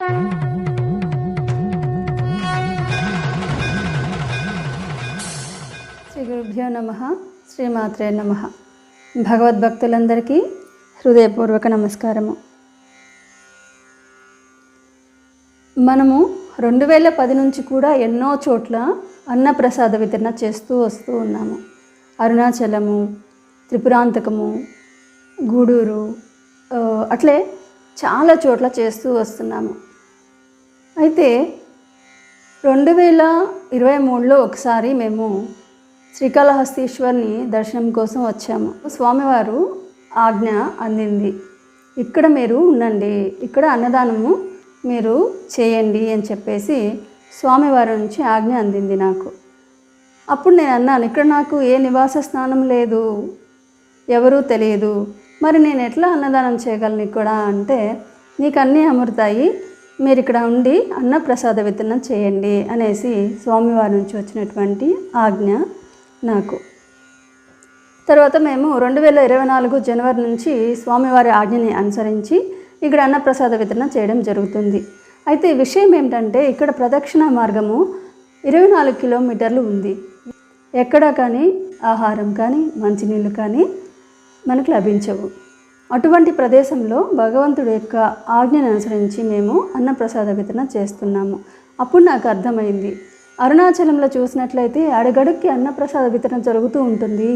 శ్రీ గురుభ్యో నమ. శ్రీమాత్రే నమ. భగవద్భక్తులందరికీ హృదయపూర్వక నమస్కారము. మనము రెండు వేల పది నుంచి కూడా ఎన్నో చోట్ల అన్నప్రసాద వితరణ చేస్తూ వస్తూ ఉన్నాము. అరుణాచలము త్రిపురాంతకము గూడూరు అట్లే చాలా చోట్ల చేస్తూ వస్తున్నాము. అయితే రెండు వేల ఇరవై మూడులో ఒకసారి మేము శ్రీకాళహస్తీశ్వర్ని దర్శనం కోసం వచ్చాము. స్వామివారు ఆజ్ఞ అందింది. ఇక్కడ మీరు ఉండండి ఇక్కడ అన్నదానము మీరు చేయండి అని చెప్పేసి స్వామివారి నుంచి ఆజ్ఞ అందింది నాకు. అప్పుడు నేను అన్నాను ఇక్కడ నాకు ఏ నివాస స్థానం లేదు ఎవరూ తెలియదు. మరి నేను ఎట్లా అన్నదానం చేయగలను ఇక్కడ అంటే నీకు అన్నీ అమరుతాయి మీరు ఇక్కడ ఉండి అన్నప్రసాద వితరణ చేయండి అనేసి స్వామివారి నుంచి వచ్చినటువంటి ఆజ్ఞ నాకు. తర్వాత మేము రెండు వేల ఇరవై నాలుగు జనవరి నుంచి స్వామివారి ఆజ్ఞని అనుసరించి ఇక్కడ అన్నప్రసాద వితరణ చేయడం జరుగుతుంది. అయితే విషయం ఏమిటంటే ఇక్కడ ప్రదక్షిణ మార్గము ఇరవై నాలుగు కిలోమీటర్లు ఉంది. ఎక్కడ కానీ ఆహారం కానీ మంచినీళ్ళు కానీ మనకు లభించవు. అటువంటి ప్రదేశంలో భగవంతుడి యొక్క ఆజ్ఞను అనుసరించి మేము అన్నప్రసాద వితరణ చేస్తున్నాము. అప్పుడు నాకు అర్థమైంది. అరుణాచలంలో చూసినట్లయితే అడుగడుక్కి అన్నప్రసాద వితరణ జరుగుతూ ఉంటుంది.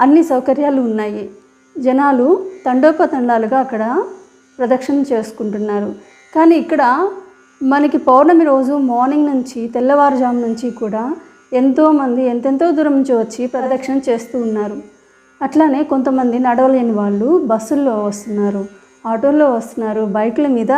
అన్ని సౌకర్యాలు ఉన్నాయి. జనాలు తండోపతండాలుగా అక్కడ ప్రదక్షిణ చేసుకుంటున్నారు. కానీ ఇక్కడ మనకి పౌర్ణమి రోజు మార్నింగ్ నుంచి తెల్లవారుజాము నుంచి కూడా ఎంతోమంది ఎంతెంతో దూరం నుంచి వచ్చి ప్రదక్షిణ చేస్తూ ఉన్నారు. అట్లానే కొంతమంది నడవలేని వాళ్ళు బస్సుల్లో వస్తున్నారు ఆటోల్లో వస్తున్నారు బైకుల మీద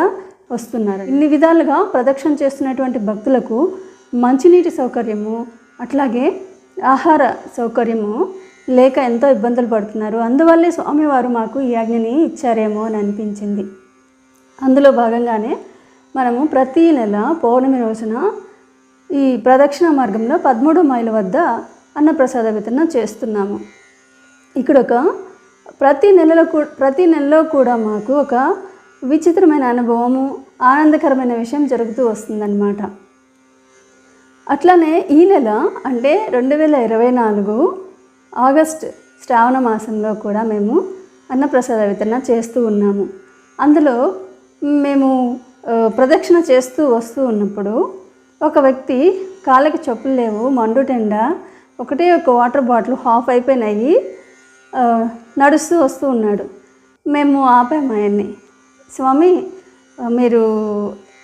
వస్తున్నారు. ఇన్ని విధాలుగా ప్రదక్షిణ చేస్తున్నటువంటి భక్తులకు మంచినీటి సౌకర్యము అట్లాగే ఆహార సౌకర్యము లేక ఎంతో ఇబ్బందులు పడుతున్నారు. అందువల్లే స్వామివారు మాకు ఈ ఆజ్ఞని ఇచ్చారేమో అని అనిపించింది. అందులో భాగంగానే మనము ప్రతీ నెల పౌర్ణమి రోజున ఈ ప్రదక్షిణ మార్గంలో పదమూడు మైలు వద్ద అన్నప్రసాద వితరణ చేస్తున్నాము. ఇక్కడ ఒక ప్రతి నెలలో ప్రతి నెలలో కూడా మాకు ఒక విచిత్రమైన అనుభవము ఆనందకరమైన విషయం జరుగుతూ వస్తుందన్నమాట. అట్లానే ఈ నెల అంటే రెండు వేల ఇరవై నాలుగు ఆగస్ట్ శ్రావణ మాసంలో కూడా మేము అన్నప్రసాద వితరణ చేస్తూ ఉన్నాము. అందులో మేము ప్రదక్షిణ చేస్తూ వస్తూ ఉన్నప్పుడు ఒక వ్యక్తి కాళ్ళకి చెప్పులు లేవు మండుటెండ ఒకటే ఒక వాటర్ బాటిల్ హాఫ్ అయిపోయినాయి నడుస్తూ వస్తూ ఉన్నాడు. మేము ఆపాము ఆయన్ని. స్వామి మీరు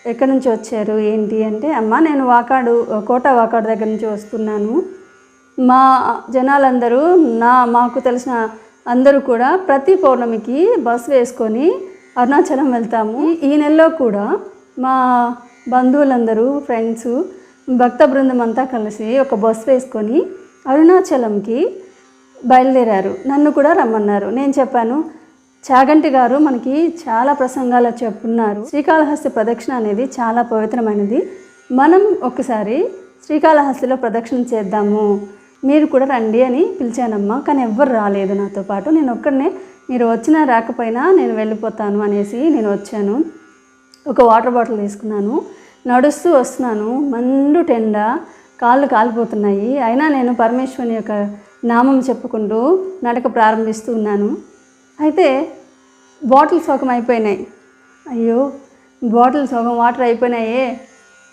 ఎక్కడి నుంచి వచ్చారు? ఏంటి? అంటే అమ్మ నేను వాకాడు కోట వాకాడు దగ్గర నుంచి వస్తున్నాను. మా జనాలందరూ నా మాకు తెలిసిన అందరూ కూడా ప్రతి పౌర్ణమికి బస్ వేసుకొని అరుణాచలం వెళ్తాము. ఈ- ఈ నెలలో కూడా మా బంధువులందరూ ఫ్రెండ్స్ భక్త బృందం అంతా కలిసి ఒక బస్ వేసుకొని అరుణాచలంకి బయలుదేరారు. నన్ను కూడా రమ్మన్నారు. నేను చెప్పాను చాగంటి గారు మనకి చాలా ప్రసంగాలు చెప్పున్నారు. శ్రీకాళహస్తి ప్రదక్షిణ అనేది చాలా పవిత్రమైనది. మనం ఒకసారి శ్రీకాళహస్తిలో ప్రదక్షిణ చేద్దాము. మీరు కూడా రండి అని పిలిచానమ్మా. కానీ ఎవ్వరు రాలేదు నాతో పాటు. నేను ఒక్కడనే మీరు వచ్చినా రాకపోయినా నేను వెళ్ళిపోతాను అనేసి నేను వచ్చాను. ఒక వాటర్ బాటిల్ తీసుకున్నాను. నడుస్తూ వస్తున్నాను. మండు టెండ. కాళ్ళు కాలిపోతున్నాయి. అయినా నేను పరమేశ్వరుని యొక్క నామం చెప్పుకుంటూ నడక ప్రారంభిస్తూ ఉన్నాను. అయితే బాటిల్ సగం అయిపోయినాయి. అయ్యో బాటిల్ సగం వాటర్ అయిపోయినాయే.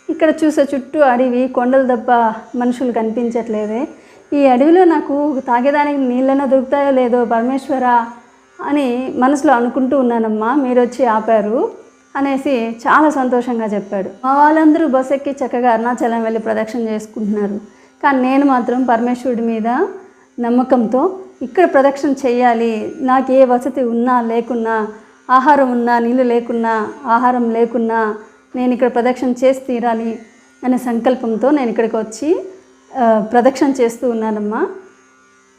ఇక్కడ చూసే చుట్టూ అడవి కొండలు తప్ప మనుషులు కనిపించట్లేదే. ఈ అడవిలో నాకు తాగేదానికి నీళ్ళైనా దొరుకుతాయో లేదో పరమేశ్వరా అని మనసులో అనుకుంటూ ఉన్నానమ్మా మీరు వచ్చి ఆపారు అనేసి చాలా సంతోషంగా చెప్పాడు. మా వాళ్ళందరూ బస్ ఎక్కి చక్కగా అరుణాచలం వెళ్ళి ప్రదక్షిణ చేసుకుంటున్నారు. కానీ నేను మాత్రం పరమేశ్వరుడి మీద నమ్మకంతో ఇక్కడ ప్రదక్షిణ చేయాలి. నాకు ఏ వసతి ఉన్నా లేకున్నా ఆహారం ఉన్నా నీళ్ళు లేకున్నా ఆహారం లేకున్నా నేను ఇక్కడ ప్రదక్షిణ చేసి తీరాలి అనే సంకల్పంతో నేను ఇక్కడికి వచ్చి ప్రదక్షిణ చేస్తూ ఉన్నానమ్మా.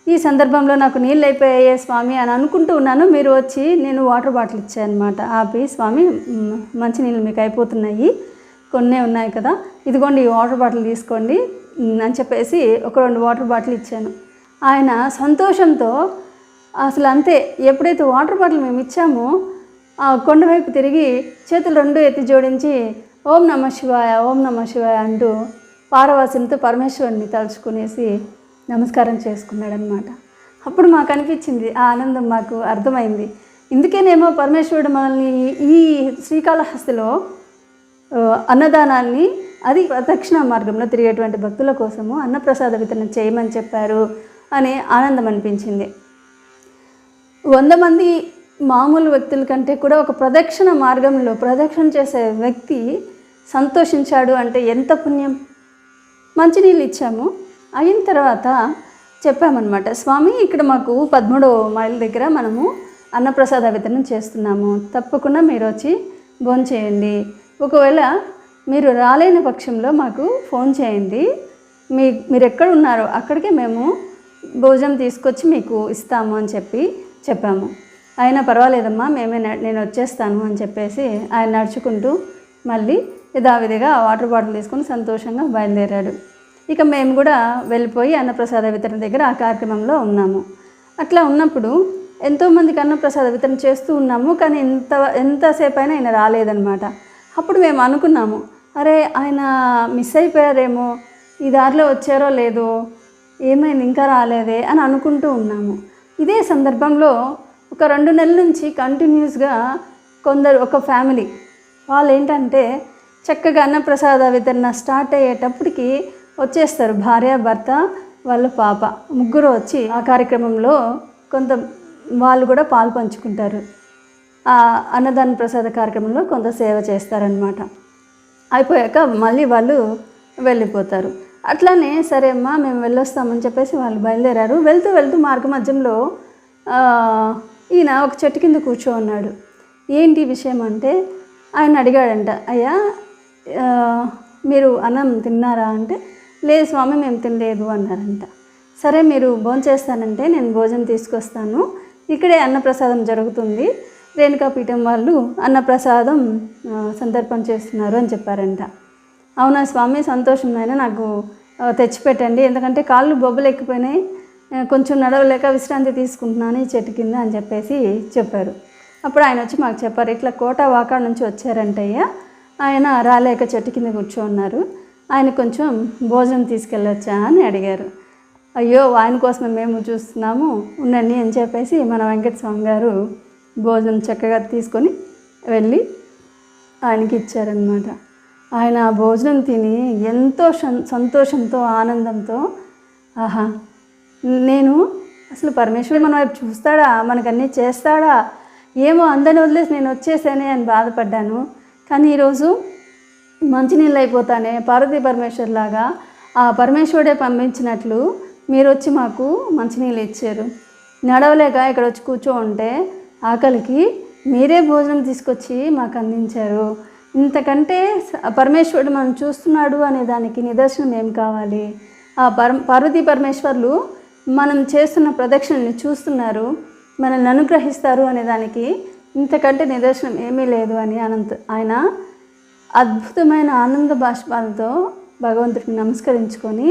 ఈ సందర్భంలో నాకు నీళ్ళు అయిపోయాయే స్వామి అని అనుకుంటూ ఉన్నాను. మీరు వచ్చి నేను వాటర్ బాటిల్ ఇచ్చానమాట ఆపి స్వామి మంచి మంచినీళ్ళు మీకు అయిపోతున్నాయి. కొన్నే ఉన్నాయి కదా. ఇదిగోండి ఈ వాటర్ బాటిల్ తీసుకోండి అని చెప్పేసి ఒక రెండు వాటర్ బాటిల్ ఇచ్చాను. ఆయన సంతోషంతో అసలు అంతే. ఎప్పుడైతే వాటర్ బాటిల్ మేము ఇచ్చామో ఆ కొండ వైపు తిరిగి చేతులు రెండు ఎత్తి జోడించి ఓం నమ శివాయ ఓం నమ శివాయ అంటూ పారవాసంతో పరమేశ్వరుని తలుచుకునేసి నమస్కారం చేసుకున్నాడనమాట అప్పుడు మాకు అనిపించింది ఆ ఆనందం మాకు అర్థమైంది. ఇందుకేనేమో పరమేశ్వరుడు మనల్ని ఈ శ్రీకాళహస్తిలో అన్నదానాన్ని అది ప్రదక్షిణ మార్గంలో తిరిగేటువంటి భక్తుల కోసము అన్నప్రసాద వితరణ చేయమని చెప్పారు. అని ఆనందం అనిపించింది. వంద మంది మామూలు వ్యక్తుల కంటే కూడా ఒక ప్రదక్షిణ మార్గంలో ప్రదక్షిణ చేసే వ్యక్తి సంతోషించాడు అంటే ఎంత పుణ్యం? మంచినీళ్ళు ఇచ్చాము. అయిన తర్వాత చెప్పామన్నమాట స్వామి ఇక్కడ మాకు పదమూడో మైల్ దగ్గర మనము అన్నప్రసాద వితరణ చేస్తున్నాము. తప్పకుండా మీరు వచ్చి భోంచేయండి ఒకవేళ మీరు రాలేని పక్షంలో మాకు ఫోన్ చేయండి. మీ మీరు ఎక్కడ ఉన్నారో అక్కడికే మేము భోజనం తీసుకొచ్చి మీకు ఇస్తాము అని చెప్పి చెప్పాము. ఆయన పర్వాలేదమ్మా మేమే నేను వచ్చేస్తాను అని చెప్పేసి ఆయన నడుచుకుంటూ మళ్ళీ యథావిధిగా వాటర్ బాటిల్ తీసుకొని సంతోషంగా బయలుదేరాడు. ఇక మేము కూడా వెళ్ళిపోయి అన్నప్రసాద వితరణ దగ్గర ఆ కార్యక్రమంలో ఉన్నాము. అట్లా ఉన్నప్పుడు ఎంతోమందికి అన్నప్రసాద వితరణ చేస్తూ ఉన్నాము కానీ ఎంత ఎంతసేపు అయినా ఆయన రాలేదనమాట అప్పుడు మేము అనుకున్నాము అరే ఆయన మిస్ అయిపోయారేమో ఈ దారిలో వచ్చారో లేదో ఏమైంది? ఇంకా రాలేదే అని అనుకుంటూ ఉన్నాము. ఇదే సందర్భంలో ఒక రెండు నెలల నుంచి కంటిన్యూస్గా కొందరు ఒక ఫ్యామిలీ వాళ్ళు ఏంటంటే చక్కగా అన్నప్రసాద వితరణ స్టార్ట్ అయ్యేటప్పటికి వచ్చేస్తారు. భార్య భర్త వాళ్ళ పాప ముగ్గురు వచ్చి ఆ కార్యక్రమంలో కొంత వాళ్ళు కూడా పాలు పంచుకుంటారు. ఆ అన్నదాన ప్రసాద కార్యక్రమంలో కొంత సేవ చేస్తారనమాట అయిపోయాక మళ్ళీ వాళ్ళు వెళ్ళిపోతారు. అట్లానే సరే అమ్మా మేము వెళ్ళొస్తామని చెప్పేసి వాళ్ళు బయలుదేరారు. వెళ్తూ వెళ్తూ మార్గ మధ్యంలో ఈయన ఒక చెట్టు కింద కూర్చో ఉన్నాడు ఏంటి విషయం అంటే ఆయన అడిగాడంట అయ్యా మీరు అన్నం తిన్నారా? అంటే లేదు స్వామి మేము తినలేదు అన్నారంట. సరే మీరు భోంచేస్తానంటే నేను భోజనం తీసుకొస్తాను. ఇక్కడే అన్నప్రసాదం జరుగుతుంది. రేణుకాపీఠం వాళ్ళు అన్నప్రసాదం ఆ, చేస్తున్నారు అని చెప్పారంట. అవునా స్వామి సంతోషం నాయన. నాకు తెచ్చిపెట్టండి. ఎందుకంటే కాళ్ళు బొబ్బలు ఎక్కిపోయినాయి కొంచెం నడవలేక విశ్రాంతి తీసుకుంటున్నాను ఈ చెట్టు కింద అని చెప్పేసి చెప్పారు. అప్పుడు ఆయన వచ్చి మాకు చెప్పారు ఇట్లా కోట వాకాడ నుంచి వచ్చారంటయ్యా. ఆయన రాలేక చెట్టు కింద కూర్చోన్నారు. ఆయన కొంచెం భోజనం తీసుకెళ్ళొచ్చా? అని అడిగారు. అయ్యో ఆయన కోసం మేము చూస్తున్నాము. ఉండండి అని చెప్పేసి మన వెంకట స్వామి గారు భోజనం చక్కగా తీసుకొని వెళ్ళి ఆయనకి ఇచ్చారనమాట ఆయన ఆ భోజనం తిని ఎంతో సంతోషంతో ఆనందంతో ఆహా నేను అసలు పరమేశ్వరుడు మన వైపు చూస్తాడా? మనకన్నీ చేస్తాడా? ఏమో అందరిని వదిలేసి నేను వచ్చేసానే అని బాధపడ్డాను. కానీ ఈరోజు మంచినీళ్ళు అయిపోతానే పార్వతీ పరమేశ్వర్ లాగా ఆ పరమేశ్వరుడే పంపించినట్లు మీరు వచ్చి మాకు మంచినీళ్ళు ఇచ్చారు. నడవలేక ఇక్కడ వచ్చి కూర్చో ఉంటే ఆకలికి మీరే భోజనం తీసుకొచ్చి మాకు అందించారు. ఇంతకంటే పరమేశ్వరుడు మనం చూస్తున్నాడు అనే దానికి నిదర్శనం ఏం కావాలి? ఆ పర పార్వతీ పరమేశ్వర్లు మనం చేస్తున్న ప్రదక్షిణని చూస్తున్నారు మనల్ని అనుగ్రహిస్తారు అనే దానికి ఇంతకంటే నిదర్శనం ఏమీ లేదు అని అనంత ఆయన అద్భుతమైన ఆనంద బాష్పాలతో భగవంతుడికి నమస్కరించుకొని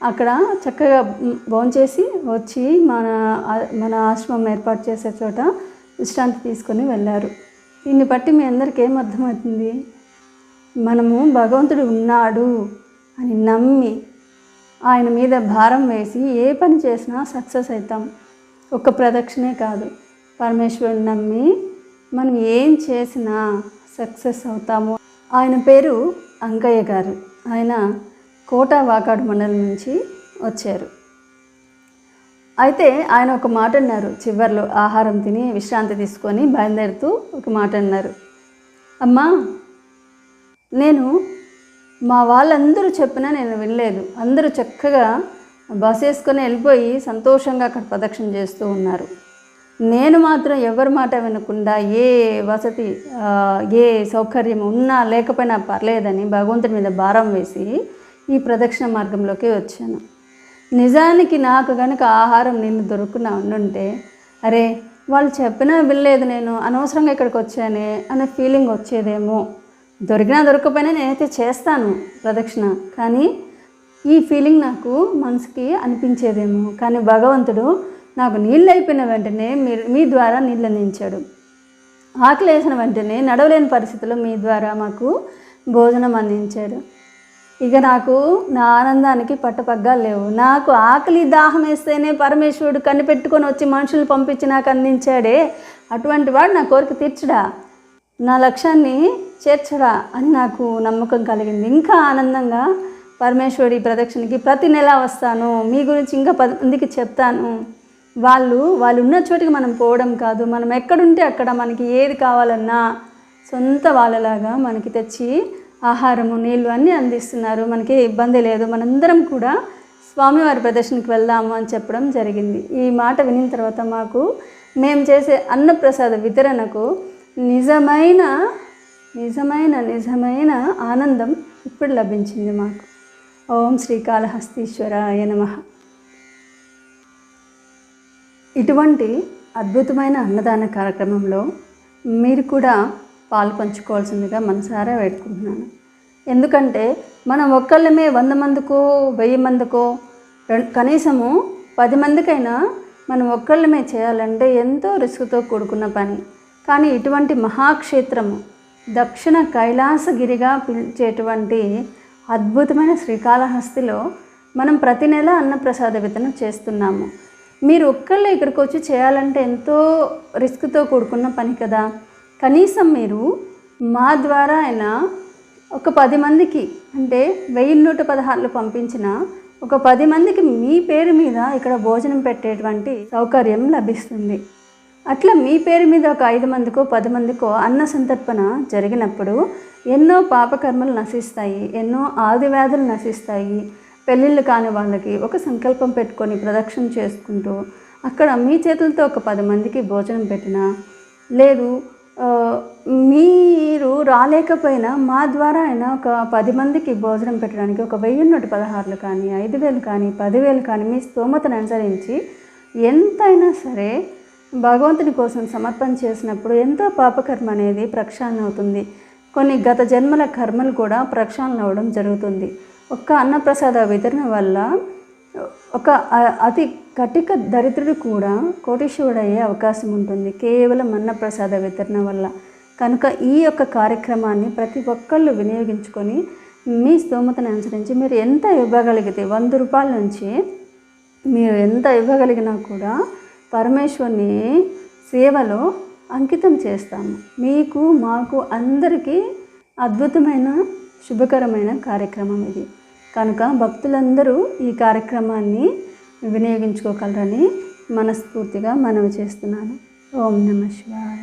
అక్కడ చక్కగా భోంచేసి వచ్చి మన మన ఆశ్రమం ఏర్పాటు చేసే చోట విశ్రాంతి తీసుకొని వెళ్ళారు. దీన్ని బట్టి మీ అందరికీ ఏం అర్థమవుతుంది? మనము భగవంతుడు ఉన్నాడు అని నమ్మి ఆయన మీద భారం వేసి ఏ పని చేసినా సక్సెస్ అవుతాం. ఒక్క ప్రదక్షిణే కాదు. పరమేశ్వరుని నమ్మి మనం ఏం చేసినా సక్సెస్ అవుతాము. ఆయన పేరు అంకయ్య గారు. ఆయన కోట వాకాడు మండలం నుంచి వచ్చారు. అయితే ఆయన ఒక మాట అన్నారు చివర్లో ఆహారం తిని విశ్రాంతి తీసుకొని బయలుదేరుతూ ఒక మాట అన్నారు. అమ్మా నేను మా వాళ్ళందరూ చెప్పినా నేను వినలేదు. అందరూ చక్కగా బస్ వేసుకొని వెళ్ళిపోయి సంతోషంగా అక్కడ ప్రదక్షిణ చేస్తూ ఉన్నారు. నేను మాత్రం ఎవరి మాట వినకుండా ఏ వసతి ఏ సౌకర్యం ఉన్నా లేకపోయినా పర్లేదని భగవంతుడి మీద భారం వేసి ఈ ప్రదక్షిణ మార్గంలోకి వచ్చాను. నిజానికి నాకు కనుక ఆహారం నేను దొరుకున ఉండుంటే అరే వాళ్ళు చెప్పినా వినలేదు నేను అనవసరంగా ఇక్కడికి వచ్చానే అనే ఫీలింగ్ వచ్చేదేమో. దొరికినా దొరకపోయినా నేనైతే చేస్తాను ప్రదక్షిణ. కానీ ఈ ఫీలింగ్ నాకు మనసుకి అనిపించేదేమో. కానీ భగవంతుడు నాకు నీళ్ళు అయిపోయిన వెంటనే మీరు మీ ద్వారా నీళ్ళు అందించాడు. ఆకలి వేసిన వెంటనే నడవలేని పరిస్థితుల్లో మీ ద్వారా మాకు భోజనం అందించాడు. ఇక నాకు నా ఆనందానికి పట్టపగ్గాలు లేవు. నాకు ఆకలి దాహం వేస్తేనే పరమేశ్వరుడు కనిపెట్టుకొని వచ్చి మనుషులు పంపించి నాకు అందించాడే. అటువంటి వాడు నా కోరిక తీర్చడా? నా లక్ష్యాన్ని చేర్చడా అని నాకు నమ్మకం కలిగింది. ఇంకా ఆనందంగా పరమేశ్వరి ప్రదక్షిణకి ప్రతి నెల వస్తాను. మీ గురించి ఇంకా పది మందికి చెప్తాను. వాళ్ళు వాళ్ళు ఉన్న చోటికి మనం పోవడం కాదు. మనం ఎక్కడుంటే అక్కడ మనకి ఏది కావాలన్నా సొంత వాళ్ళలాగా మనకి తెచ్చి ఆహారము నీళ్ళు అన్నీ అందిస్తున్నారు. మనకి ఇబ్బంది లేదు. మనందరం కూడా స్వామివారి ప్రదర్శనకి వెళ్దాము అని చెప్పడం జరిగింది. ఈ మాట వినిన తర్వాత మాకు మేము చేసే అన్నప్రసాద వితరణకు నిజమైన నిజమైన నిజమైన ఆనందం ఇప్పుడు లభించింది మాకు. ఓం శ్రీకాళహస్తీశ్వరాయ నమః. ఇటువంటి అద్భుతమైన అన్నదాన కార్యక్రమంలో మీరు కూడా పాలు పంచుకోవాల్సిందిగా మనసారా వేడుకుంటున్నాను. ఎందుకంటే మనం ఒక్కళ్ళమే వంద మందికో వెయ్యి మందికో కనీసము పది మందికైనా మనం ఒక్కళ్ళమే చేయాలంటే ఎంతో రిస్క్తో కూడుకున్న పని. కానీ ఇటువంటి మహాక్షేత్రము దక్షిణ కైలాసగిరిగా పిలిచేటువంటి అద్భుతమైన శ్రీకాళహస్తిలో మనం ప్రతి నెల అన్నప్రసాద వితరణ చేస్తున్నాము. మీరు ఒక్కళ్ళే ఇక్కడికి వచ్చి చేయాలంటే ఎంతో రిస్క్తో కూడుకున్న పని కదా. కనీసం మీరు మా ద్వారా అయినా ఒక పది మందికి అంటే వెయ్యి నూట పదహారులు పంపించిన ఒక పది మందికి మీ పేరు మీద ఇక్కడ భోజనం పెట్టేటువంటి సౌకర్యం లభిస్తుంది. అట్లా మీ పేరు మీద ఒక ఐదు మందికో పది మందికో అన్న సంతర్పణ జరిగినప్పుడు ఎన్నో పాపకర్మలు నశిస్తాయి ఎన్నో ఆదివ్యాధులు నశిస్తాయి. పెళ్ళిళ్ళు కాని వాళ్ళకి ఒక సంకల్పం పెట్టుకొని ప్రదక్షిణ చేసుకుంటూ అక్కడ మీ చేతులతో ఒక పది మందికి భోజనం పెట్టినా లేదు మీరు రాలేకపోయినా మా ద్వారా అయినా ఒక పది మందికి భోజనం పెట్టడానికి ఒక వెయ్యి నూట పదహారులు కానీ ఐదు వేలు కానీ పదివేలు కానీ మీ స్తోమతను అనుసరించి ఎంతైనా సరే భగవంతుని కోసం సమర్పణ చేసినప్పుడు ఎంతో పాపకర్మ అనేది ప్రక్షాళన అవుతుంది. కొన్ని గత జన్మల కర్మలు కూడా ప్రక్షాళన అవ్వడం జరుగుతుంది. ఒక్క అన్నప్రసాద వితరణ వల్ల ఒక అతి కటిక దరిద్రుడు కూడా కోటీశ్వరుడు అయ్యే అవకాశం ఉంటుంది. కేవలం అన్నప్రసాద వితరణ వల్ల. కనుక ఈ యొక్క కార్యక్రమాన్ని ప్రతి ఒక్కళ్ళు వినియోగించుకొని మీ స్తోమతను అనుసరించి మీరు ఎంత ఇవ్వగలిగితే వంద రూపాయల నుంచి మీరు ఎంత ఇవ్వగలిగినా కూడా పరమేశ్వరుని సేవలో అంకితం చేస్తాము. మీకు మాకు అందరికీ అద్భుతమైన శుభకరమైన కార్యక్రమం ఇది. కనుక భక్తులందరూ ఈ కార్యక్రమాన్ని వినియోగించుకోగలరని మనస్ఫూర్తిగా మనవి చేస్తున్నాను. ఓం నమ శివాయ.